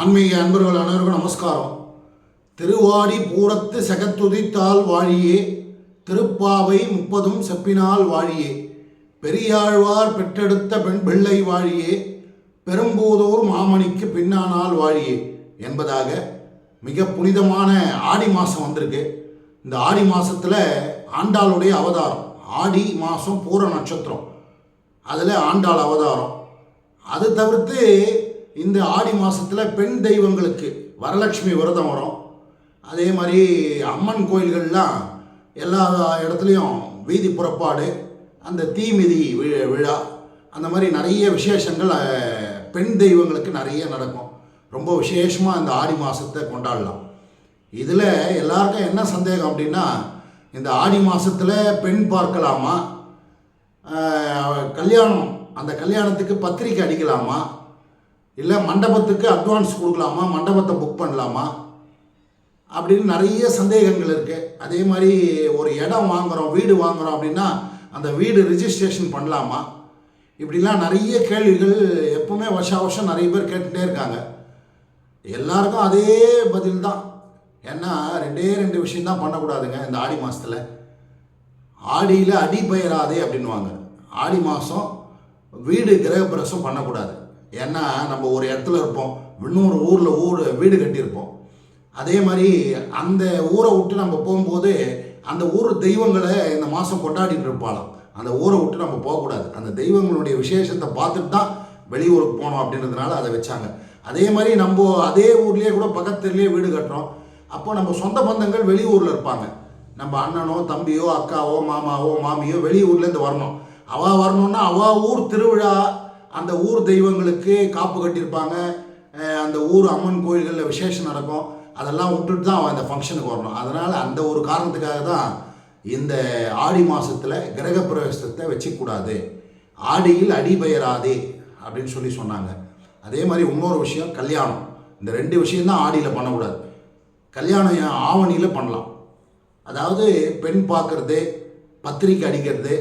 ஆன்மீக அன்பர்கள் அனைவருக்கும் நமஸ்காரம். திருவாடி பூரத்து செகத்துதித்தால் வாழியே திருப்பாவை முப்பதும் செப்பினால் வாழியே. பெரியாழ்வார் பெற்றெடுத்த பெண் பிள்ளை வாழியே பெரும்போதோர் மாமணிக்கு பின்னானால் வாழியே என்பதாக மிக புனிதமான ஆடி மாதம் வந்திருக்கு. இந்த ஆடி மாதத்தில் ஆண்டாளுடைய அவதாரம் ஆடி மாதம் பூர நட்சத்திரம். அதில் ஆண்டாள் அவதாரம். அது தவிர்த்து இந்த ஆடி மாதத்தில் பெண் தெய்வங்களுக்கு வரலட்சுமி விரதம் வரும். அதே மாதிரி அம்மன் கோயில்கள்லாம் எல்லா இடத்துலையும் வீதி புறப்பாடு அந்த தீமிதி வி- விழா அந்த மாதிரி நிறைய விசேஷங்கள் பெண் தெய்வங்களுக்கு நிறைய நடக்கும். ரொம்ப விசேஷமாக இந்த ஆடி மாதத்தை கொண்டாடலாம். இதில் எல்லாருக்கும் என்ன சந்தேகம் அப்படின்னா இந்த ஆடி மாதத்தில் பெண் பார்க்கலாமா? கல்யாணம் அந்த கல்யாணத்துக்கு பத்திரிக்கை அடிக்கலாமா? இல்லை மண்டபத்துக்கு அட்வான்ஸ் கொடுக்கலாமா? மண்டபத்தை புக் பண்ணலாமா? அப்படின்னு நிறைய சந்தேகங்கள் இருக்குது அதே மாதிரி ஒரு இடம் வாங்குகிறோம் வீடு வாங்குகிறோம் அப்படின்னா அந்த வீடு ரிஜிஸ்ட்ரேஷன் பண்ணலாமா? இப்படிலாம் நிறைய கேள்விகள் எப்பவுமே வருஷா வருஷம் நிறைய பேர் கேட்டுகிட்டே இருக்காங்க. எல்லாருக்கும் அதே பதில் தான். ஏன்னா ரெண்டே ரெண்டு விஷயம் தான் பண்ணக்கூடாதுங்க இந்த ஆடி மாதத்தில் ஆடியில் அடி பயிராதே அப்படின்வாங்க ஆடி மாதம் வீடு கிரகப்பிரசம் பண்ணக்கூடாது. ஏன்னா நம்ம ஒரு இடத்துல இருப்போம். இன்னொரு ஊரில் ஊர் வீடு கட்டியிருப்போம். அதே மாதிரி அந்த ஊரை விட்டு நம்ம போகும்போது அந்த ஊர் தெய்வங்களை இந்த மாதம் கொண்டாடிட்டு இருப்பாளாம். அந்த ஊரை விட்டு நம்ம போகக்கூடாது. அந்த தெய்வங்களுடைய விசேஷத்தை பார்த்துட்டு தான் வெளியூருக்கு போகணும் அப்படின்றதுனால அதை வச்சாங்க. அதே மாதிரி நம்ம அதே ஊர்லேயே கூட பக்கத்துலேயே வீடு கட்டுறோம். அப்போ நம்ம சொந்த பந்தங்கள் வெளியூரில் இருப்பாங்க. நம்ம அண்ணனோ தம்பியோ அக்காவோ மாமாவோ மாமியோ வெளியூர்லேருந்து வரணும். அவள் வரணும்னா அவள் ஊர் திருவிழா அந்த ஊர் தெய்வங்களுக்கு காப்பு கட்டியிருப்பாங்க. அந்த ஊர் அம்மன் கோயில்களில் விசேஷம் நடக்கும். அதெல்லாம் விட்டுட்டு தான் அவன் அந்த ஃபங்க்ஷனுக்கு வரணும். அதனால் அந்த ஒரு காரணத்துக்காக தான் இந்த ஆடி மாதத்தில் கிரகப்பிரவேசத்தை வச்சுக்கூடாது. ஆடியில் அடிபெயராதே அப்படின்னு சொல்லி சொன்னாங்க. அதே மாதிரி இன்னொரு விஷயம் கல்யாணம். இந்த ரெண்டு விஷயந்தான் ஆடியில் பண்ணக்கூடாது. கல்யாணம் ஏன் ஆவணியில் பண்ணலாம். அதாவது பெண் பார்க்கறது பத்திரிக்கை அடிக்கிறது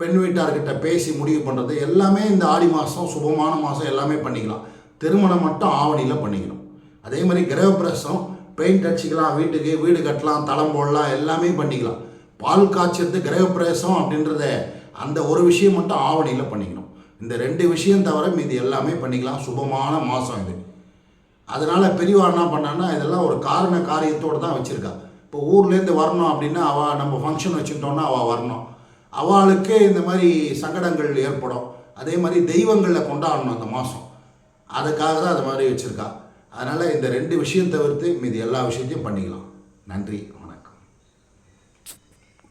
பெண் வீட்டார்கிட்ட பேசி முடிவு பண்ணுறது எல்லாமே இந்த ஆடி மாதம் சுபமான மாதம் எல்லாமே பண்ணிக்கலாம். திருமணம் மட்டும் ஆவணியில் பண்ணிக்கணும். அதே மாதிரி கிரகப்பிரவேசம் பெயிண்ட் அடிச்சிக்கலாம் வீட்டுக்கு வீடு கட்டலாம் தளம் போடலாம் எல்லாமே பண்ணிக்கலாம். பால் காய்ச்சது கிரகப்பிரவேசம் அப்படின்றத அந்த ஒரு விஷயம் மட்டும் ஆவணியில் பண்ணிக்கணும். இந்த ரெண்டு விஷயம் தவிர மீதி எல்லாமே பண்ணிக்கலாம். சுபமான மாதம் இது. அதனால் பெரியவா என்ன பண்ணான்னா இதெல்லாம் ஒரு காரண காரியத்தோடு தான் வச்சுருக்கா. இப்போ ஊர்லேருந்து வரணும் அப்படின்னா அவள் நம்ம ஃபங்க்ஷன் வச்சுட்டோன்னா அவள் வரணும். அவளுக்கு இந்த மாதிரி சங்கடங்கள் ஏற்படும். அதே மாதிரி தெய்வங்களில் கொண்டாடணும் அந்த மாதம் அதுக்காக தான் அது மாதிரி வச்சுருக்கா. அதனால் இந்த ரெண்டு விஷயம் தவிர்த்து மீதி எல்லா விஷயத்தையும் பண்ணிக்கலாம். நன்றி.